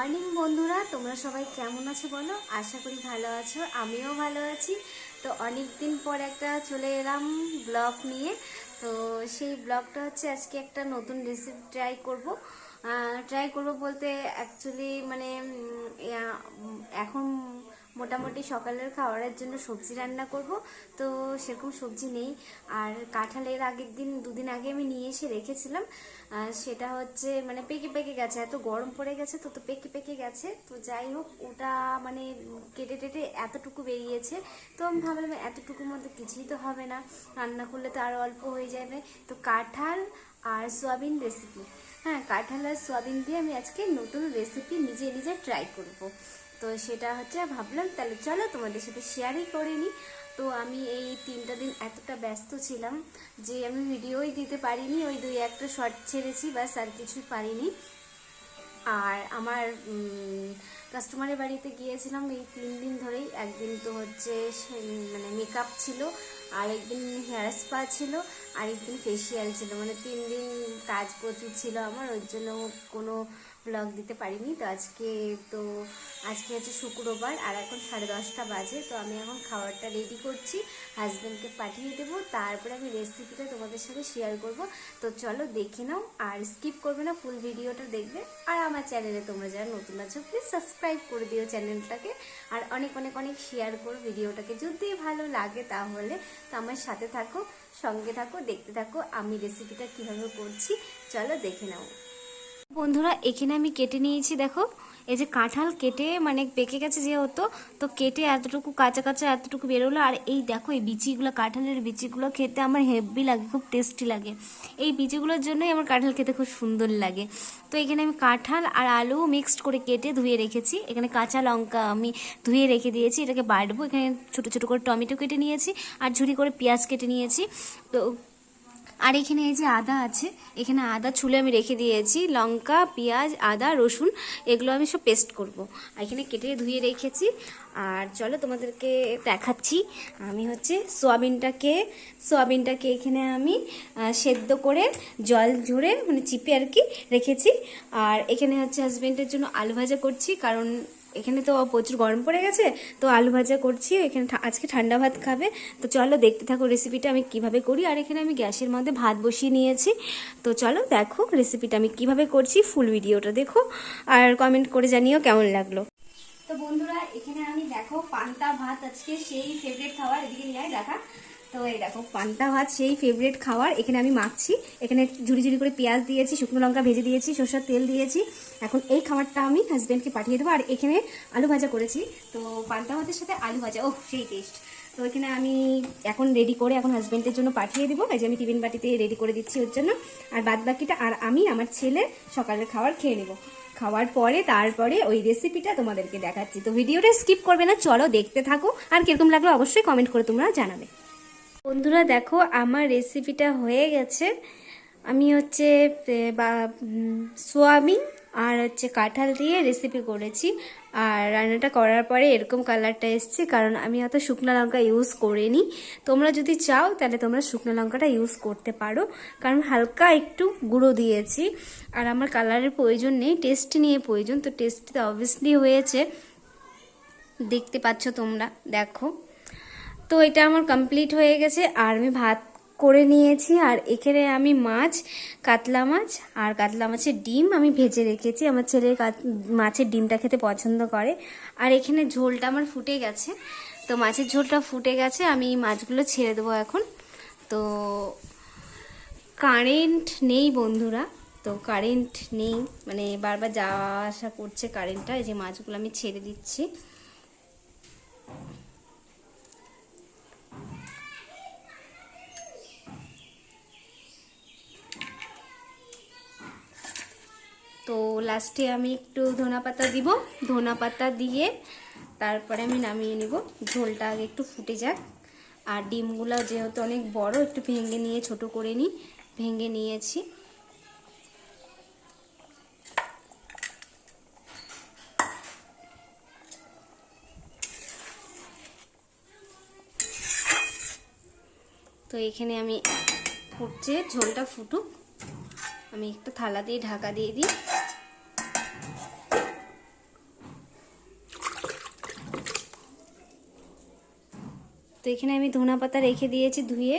Morning বন্ধুরা, তোমরা সবাই কেমন আছো বলো? আশা করি ভালো আছো, আমিও ভালো আছি। তো অনেক দিন পর একটা চলে এলাম ব্লগ নিয়ে। তো সেই ব্লগটা হচ্ছে আজকে একটা নতুন রেসিপি ট্রাই করব। ট্রাই করব বলতে অ্যাকচুয়ালি মানে এখন মোটামুটি সকালের খাবারের জন্য সবজি রান্না করব। তো সেরকম সবজি নেই। আর কাঁঠালের আগের দিন, দুদিন আগে আমি নিয়ে এসে রেখেছিলাম। সেটা হচ্ছে মানে পেকে পেকে গেছে। এত গরম পড়ে গেছে তো তো পেকে পেকে গেছে। তো যাই হোক, ওটা মানে কেটে টেটে এতটুকু বেরিয়েছে। তো আমি ভাবলাম এতটুকুর মধ্যে কিছুই তো হবে না। রান্না করলে তো আরও অল্প হয়ে যাবে। তো কাঁঠাল আর সোয়াবিন রেসিপি হ্যাঁ কাঁঠাল আর সোয়াবিন দিয়ে আমি আজকে নতুন রেসিপি নিজে নিজে ট্রাই করব। তো সেটা হচ্ছে ভাবলাম, তাহলে চলো তোমাদের সাথে শেয়ারই করে নিই। তো আমি এই তিনটা দিন এতটা ব্যস্ত ছিলাম যে আমি ভিডিওই দিতে পারিনি, ওই দুই একটা শর্ট ছেড়েছি, ব্যাস আর কিছুই পারিনি। আর আমার কাস্টমারের বাড়িতে গিয়েছিলাম এই তিন দিন ধরেই। একদিন তো হচ্ছে মানে মেকআপ ছিল, আর একদিন হেয়ার স্পা ছিল, আর একদিন ফেসিয়াল ছিল। মানে তিন দিন কাজ প্রচুর ছিল আমার ওই জন্য কোনো ব্লগ দিতে পারিনি। তো আজকে তো আজকে হচ্ছে শুক্রবার আর এখন সাড়ে দশটা বাজে। তো আমি এখন খাবারটা রেডি করছি হাজব্যান্ডকে পাঠিয়ে দেবো। তারপরে আমি রেসিপিটা তোমাদের সাথে শেয়ার করব। তো চলো দেখে নাও আর স্কিপ করবে না ফুল ভিডিওটা দেখবে। আর আমার চ্যানেলে তোমরা যারা নতুন আছো প্লিজ সাবস্ক্রাইব করে দিও চ্যানেলটাকে আর অনেক অনেক অনেক শেয়ার করো ভিডিওটাকে যদি ভালো লাগে তাহলে তো আমার সাথে থাকো, সঙ্গে থাকো, দেখতে থাকো। আমি রেসিপিটা কীভাবে করছি, চলো দেখে নাও। বন্ধুরা, এখানে আমি কেটে নিয়েছি, দেখো। এই যে কাঁঠাল কেটে মানে পেকে গেছে যে হতো তো কেটে এতটুকু কাঁচা কাঁচা এতটুকু বেরোলো। আর এই দেখো, এই বিচিগুলো, কাঁঠালের বিচিগুলো খেতে আমার হেভি লাগে, খুব টেস্টি লাগে। এই বিচিগুলোর জন্যই আমার কাঁঠাল খেতে খুব সুন্দর লাগে। তো এখানে আমি কাঁঠাল আর আলু মিক্সড করে কেটে ধুয়ে রেখেছি। এখানে কাঁচা লঙ্কা আমি ধুয়ে রেখে দিয়েছি, এটাকে বাটবো। এখানে ছোটো ছোটো করে টমেটো কেটে নিয়েছি, আর ঝুড়ি করে পেঁয়াজ কেটে নিয়েছি। তো আর এখানে এই যে আদা আছে, এখানে আদা ছুলে আমি রেখে দিয়েছি, লঙ্কা, পেঁয়াজ, আদা, রসুন, এগুলো আমি সব পেস্ট করব। আর এখানে কেটে ধুয়ে রেখেছি। আর চলো তোমাদেরকে দেখাচ্ছি। আমি হচ্ছে সোয়াবিনটাকে সোয়াবিনটাকে এখানে আমি সেদ্ধ করে জল ঝরে মানে চিপে আর কি রেখেছি। আর এখানে হচ্ছে হাজবেন্ডের জন্য আলু ভাজা করছি, কারণ এখানে তো প্রচুর গরম পড়ে গেছে, তো আলু ভাজা করছি, এখানে আজকে ঠান্ডা ভাত খাবে। তো চলো দেখতে থাকো রেসিপিটা আমি কীভাবে করি, আর এখানে আমি গ্যাসের মধ্যে ভাত বসিয়ে নিয়েছি। তো চলো দেখো রেসিপিটা আমি কীভাবে করছি ফুল ভিডিওটা দেখো, আর কমেন্ট করে জানিও কেমন লাগল। তো বন্ধুরা, এখানে আমি দেখো পান্তা ভাত আজকে সেই ফেভারিট খাবার, এদিকে নিয়ে দেখা তো এই দেখো, পান্তা ভাত সেই ফেভারিট খাবার। এখানে আমি মাখছি। এখানে ঝুড়ি ঝুড়ি করে পেঁয়াজ দিয়েছি, শুকনো লঙ্কা ভেজে দিয়েছি, সরষের তেল দিয়েছি। এখন এই খাবারটা আমি হাজব্যান্ডকে পাঠিয়ে দেবো। আর এখানে আলু ভাজা করেছি। তো পান্তা ভাতের সাথে আলু ভাজা ও সেই টেস্ট তো এখানে আমি এখন রেডি করে এখন হাজব্যান্ডের জন্য পাঠিয়ে দেবো। এই যে আমি টিফিন বাটিতে রেডি করে দিচ্ছি ওর জন্য। আর বাদ বাকিটা আর আমি, আমার ছেলে সকালের খাবার খেয়ে নেব। খাওয়ার পরে, তারপরে ওই রেসিপিটা তোমাদেরকে দেখাচ্ছি। তো ভিডিওটা স্কিপ করবে না। চলো দেখতে থাকো। আর কীরকম লাগল অবশ্যই কমেন্ট করে তোমরা জানাবে। বন্ধুরা দেখো, আমার রেসিপিটা হয়ে গেছে। আমি হচ্ছে বা সোয়াবিন আর হচ্ছে কাঁঠাল দিয়ে রেসিপি করেছি। আর রান্নাটা করার পরে এরকম কালারটা এসছে, কারণ আমি অত শুকনো লঙ্কা ইউজ করিনি। তোমরা যদি চাও, তাহলে তোমরা শুকনো লঙ্কাটা ইউজ করতে পারো। কারণ হালকা একটু গুঁড়ো দিয়েছি। আর আমার কালারের প্রয়োজন নেই টেস্ট নিয়ে প্রয়োজন। তো টেস্ট তো অবভিয়াসলি হয়েছে। দেখতে পাচ্ছ তোমরা, দেখো। তো এটা আমার কমপ্লিট হয়ে গেছে, আর আমি ভাত করে নিয়েছি, আর এখানে আমি মাছ, কাতলা মাছ, আর কাতলা মাছের ডিম আমি ভেজে রেখেছি। আমার ছেলে মাছের ডিমটা খেতে পছন্দ করে। আর এখানে ঝোলটা আমার ফুটে গেছে। তো মাছের ঝোলটা ফুটে গেছে, আমি মাছগুলো ছেড়ে দেবো এখন। তো কারেন্ট নেই বন্ধুরা, তো কারেন্ট নেই। মানে বারবার যাওয়া আসা করছে কারেন্টটা এই যে মাছগুলো আমি ছেড়ে দিচ্ছি। তো লাস্টে আমি একটু ধনা পাতা দিব। ধনা পাতা দিয়ে তারপরে আমি নামিয়ে নিব। ঝোলটা আগে একটু ফুটে যাক। আর ডিমগুলো যেহেতু অনেক বড়, একটু ভেঙে নিয়ে ছোট করে নিই। ভেঙে নিয়েছি। তো এখানে আমি ফুটছে, ঝোলটা ফুটুক। আমি একটা থালা দিয়ে ঢাকা দিয়ে দিই। তো এখানে আমি ধনা পাতা রেখে দিয়েছি ধুয়ে।